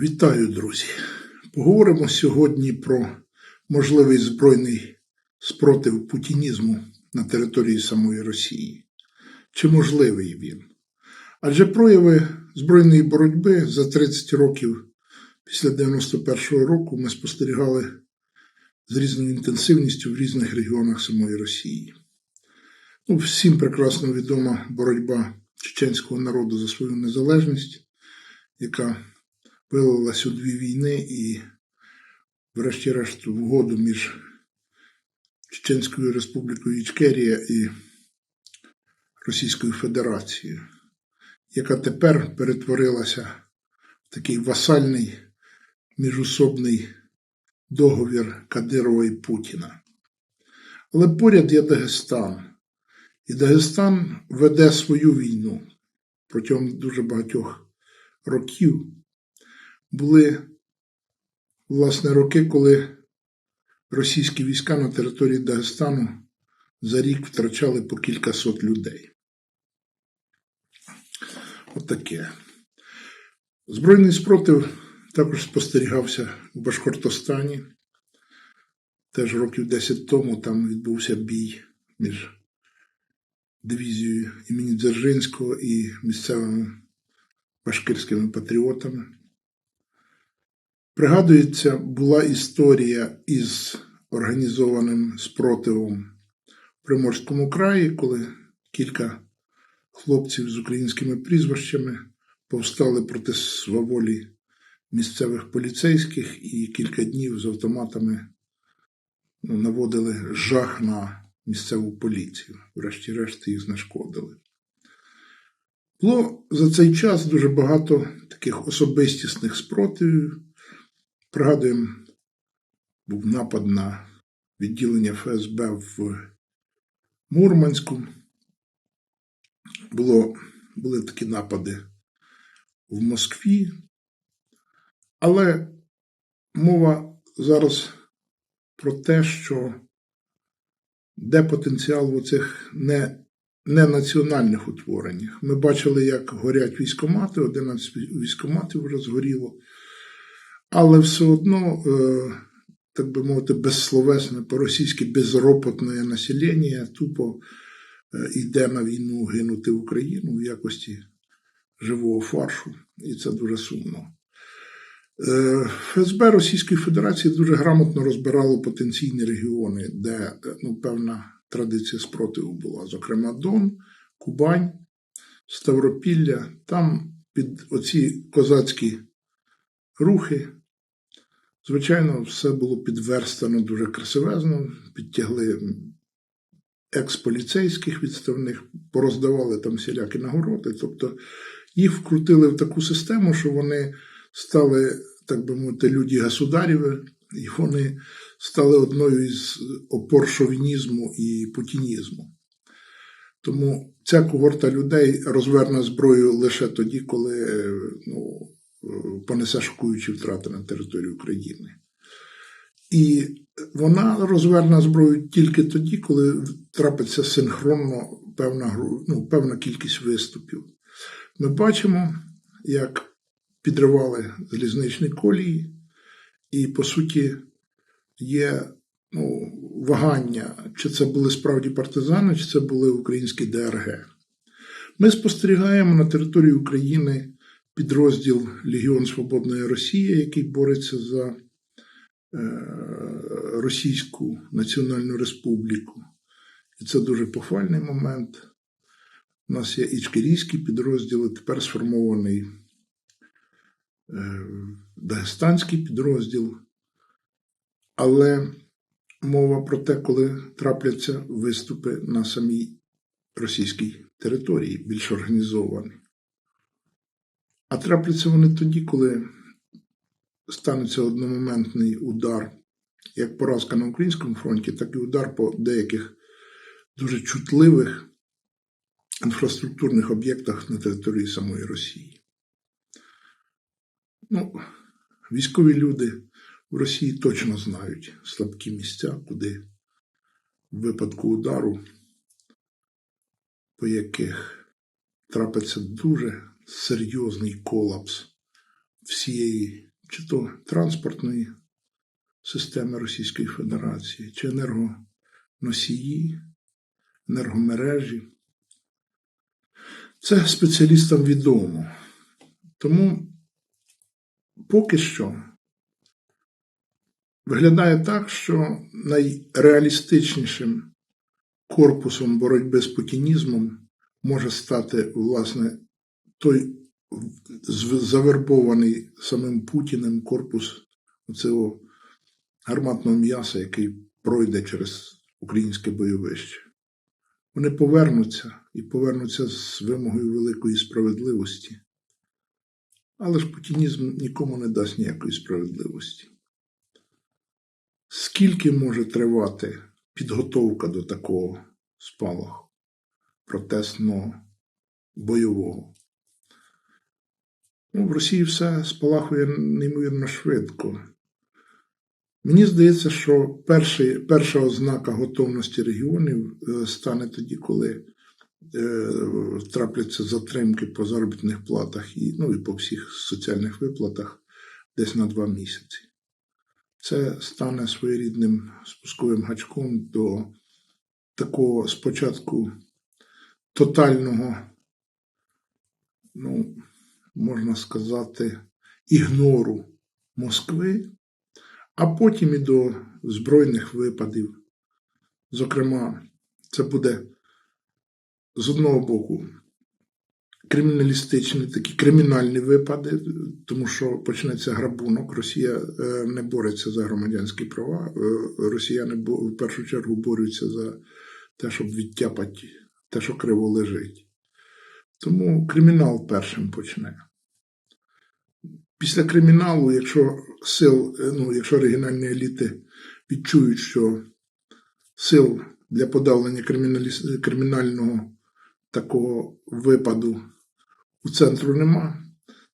Вітаю, друзі! Поговоримо сьогодні про можливий збройний спротив путінізму на території самої Росії. Чи можливий він? Адже прояви збройної боротьби за 30 років після 91-го року ми спостерігали з різною інтенсивністю в різних регіонах самої Росії. Ну, всім прекрасно відома боротьба чеченського народу за свою незалежність, яка вилилась у дві війни і, врешті-решт, в угоду між Чеченською Республікою Ічкерія і Російською Федерацією, яка тепер перетворилася в такий васальний міжусобний договір Кадирова і Путіна. Але поряд є Дагестан. І Дагестан веде свою війну протягом дуже багатьох років. Були, власне, роки, коли російські війська на території Дагестану за рік втрачали по кілька сот людей. Отаке. Збройний спротив також спостерігався у Башкортостані. Теж років 10 тому там відбувся бій між дивізією імені Дзержинського і місцевими башкирськими патріотами. Пригадується, була історія із організованим спротивом в Приморському краї, коли кілька хлопців з українськими прізвищами повстали проти сваволі місцевих поліцейських і кілька днів з автоматами ну, наводили жах на місцеву поліцію. Врешті-решт їх знешкодили. Було за цей час дуже багато таких особистісних спротивів. Пригадуємо, був напад на відділення ФСБ в Мурманську. Було, Були такі напади в Москві. Але мова зараз про те, що де потенціал в оцих не, не національних утвореннях. Ми бачили, як горять військомати, 11 військоматів вже згоріло, але все одно, е, так би мовити, безсловесне, по-російськи безропотне населення тупо е, йде на війну гинути Україну в якості живого фаршу, і це дуже сумно. Е, ФСБ Російської Федерації дуже грамотно розбирало потенційні регіони, де ну, певна традиція спротиву була. Зокрема, Дон, Кубань, Ставропілля. Там під оці козацькі рухи, звичайно, все було підверстано дуже красивезно, підтягли експоліцейських відставних, пороздавали там всілякі нагороди. Тобто їх вкрутили в таку систему, що вони стали, так би мовити, люди государєві, і вони стали одною із опор шовінізму і путінізму. Тому ця когорта людей розверне зброю лише тоді, коли ну, понесе шокуючі втрати на території України. І вона розверне зброю тільки тоді, коли трапиться синхронно певна ну, певна кількість виступів. Ми бачимо, як підривали залізничні колії, і, по суті, є ну, вагання, чи це були справді партизани, чи це були українські ДРГ. Ми спостерігаємо на території України підрозділ Легіон Свободної Росії, який бореться за е, Російську Національну Республіку. І це дуже пофальний момент. У нас є ічкерійські підрозділи, тепер сформований Е, Дагестанський підрозділ, але мова про те, коли трапляться виступи на самій російській території, більш організовані. А трапляться вони тоді, коли станеться одномоментний удар, як поразка на українському фронті, так і удар по деяких дуже чутливих інфраструктурних об'єктах на території самої Росії. Ну, військові люди в Росії точно знають слабкі місця, куди в випадку удару, по яких трапиться дуже серйозний колапс всієї чи то транспортної системи Російської Федерації, чи енергоносії, енергомережі. Це спеціалістам відомо. Тому поки що виглядає так, що найреалістичнішим корпусом боротьби з путінізмом може стати, власне, той завербований самим Путіним корпус цього гарматного м'яса, який пройде через українське бойовище. Вони повернуться і повернуться з вимогою великої справедливості. Але ж путінізм нікому не дасть ніякої справедливості. Скільки може тривати підготовка до такого спалаху протестного бойового? Ну, в Росії все спалахує неймовірно швидко. Мені здається, що перший, перша ознака готовності регіонів е, стане тоді, коли е, трапляться затримки по заробітних платах і, ну, і по всіх соціальних виплатах десь на два місяці. Це стане своєрідним спусковим гачком до такого спочатку тотального, ну, можна сказати, ігнору Москви, а потім і до збройних випадів. Зокрема, це буде з одного боку криміналістичні такі кримінальні випади, тому що почнеться грабунок. Росія е, не бореться за громадянські права. Е, Росіяни в першу чергу борються за те, щоб відтяпати те, що криво лежить. Тому кримінал першим почне. Після криміналу, якщо сил, е, ну, якщо регіональні еліти відчують, що сил для подавлення кримінального такого випаду у центру нема,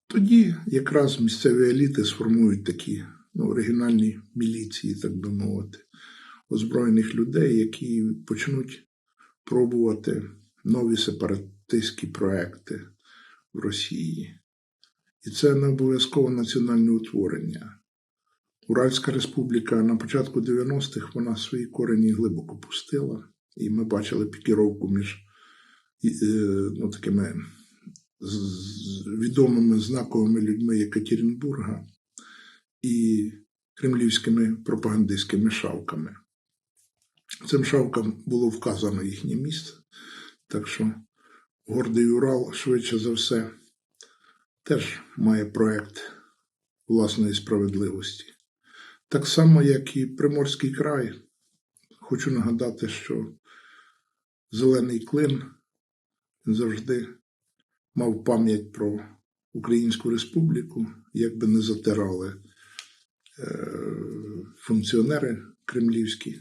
тоді якраз місцеві еліти сформують такі ну, регіональні міліції, так би мовити, озброєних людей, які почнуть пробувати нові сепаратистські проекти в Росії. І це не обов'язково національне утворення. Уральська республіка на початку 90-х вона свої корені глибоко пустила, і ми бачили пікіровку між е, ну, такими відомими знаковими людьми Екатеринбурга і кремлівськими пропагандистськими шавками. Цим шавкам було вказано їхнє місце, так що гордий Урал, швидше за все, теж має проект власної справедливості. Так само, як і Приморський край. Хочу нагадати, що Зелений клин завжди мав пам'ять про Українську Республіку, як би не затирали е, функціонери кремлівські,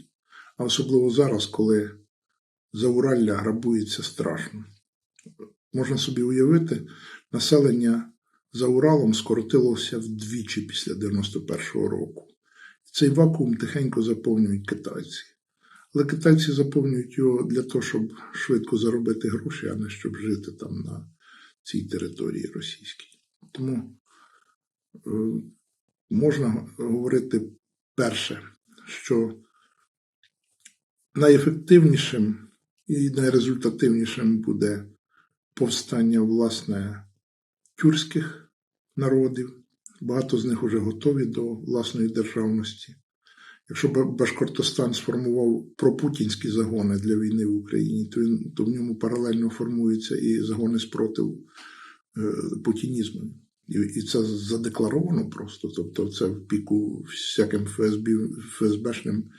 а особливо зараз, коли Зауралля грабується страшно. Можна собі уявити, населення за Уралом скоротилося вдвічі після 91-го року. Цей вакуум тихенько заповнюють китайці. Але китайці заповнюють його для того, щоб швидко заробити гроші, а не щоб жити там на цій території російській. Тому е, можна говорити перше, що найефективнішим і найрезультативнішим буде повстання власне тюркських народів. Багато з них вже готові до власної державності. Якщо Башкортостан сформував пропутінські загони для війни в Україні, то, він, то в ньому паралельно формуються і загони спротиву е, путінізму. І, і це задекларовано просто, тобто це в піку всяким ФСБ, ФСБшним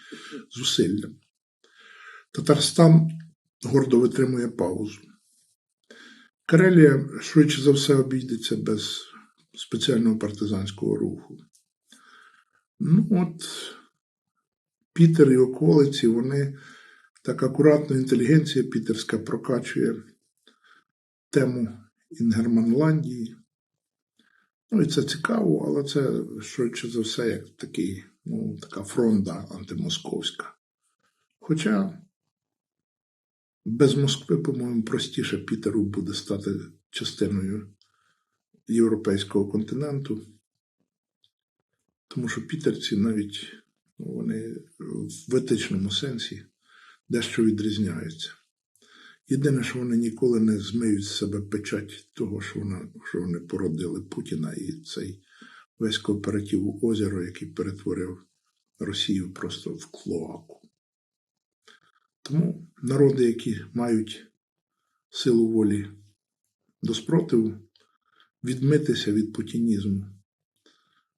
зусиллям. Татарстан гордо витримує паузу. Карелія швидше за все обійдеться без спеціального партизанського руху. Ну от, Пітер і околиці, вони так акуратно інтелігенція пітерська прокачує тему Інгерманландії. Ну і це цікаво, але це швидше за все як такий, ну, така фронта антимосковська. Хоча без Москви, по-моєму, простіше Пітеру буде стати частиною європейського континенту. Тому що пітерці навіть ну, вони в етичному сенсі дещо відрізняються. Єдине, що вони ніколи не змиють з себе печать того, що, вона, що вони породили Путіна і цей весь кооператив озеро, який перетворив Росію просто в клоаку. Тому народи, які мають силу волі до спротиву, відмитися від путінізму,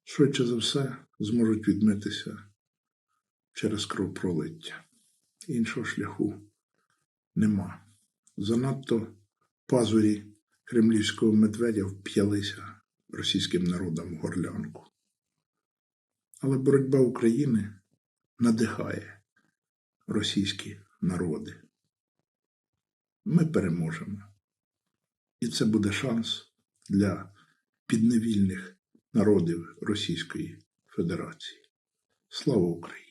швидше за все зможуть відмитися через кровопролиття. Іншого шляху нема. Занадто пазурі кремлівського медведя вп'ялися російським народам в горлянку. Але боротьба України надихає російські народи. Ми переможемо. І це буде шанс для підневільних народів Російської Федерації. Слава Україні!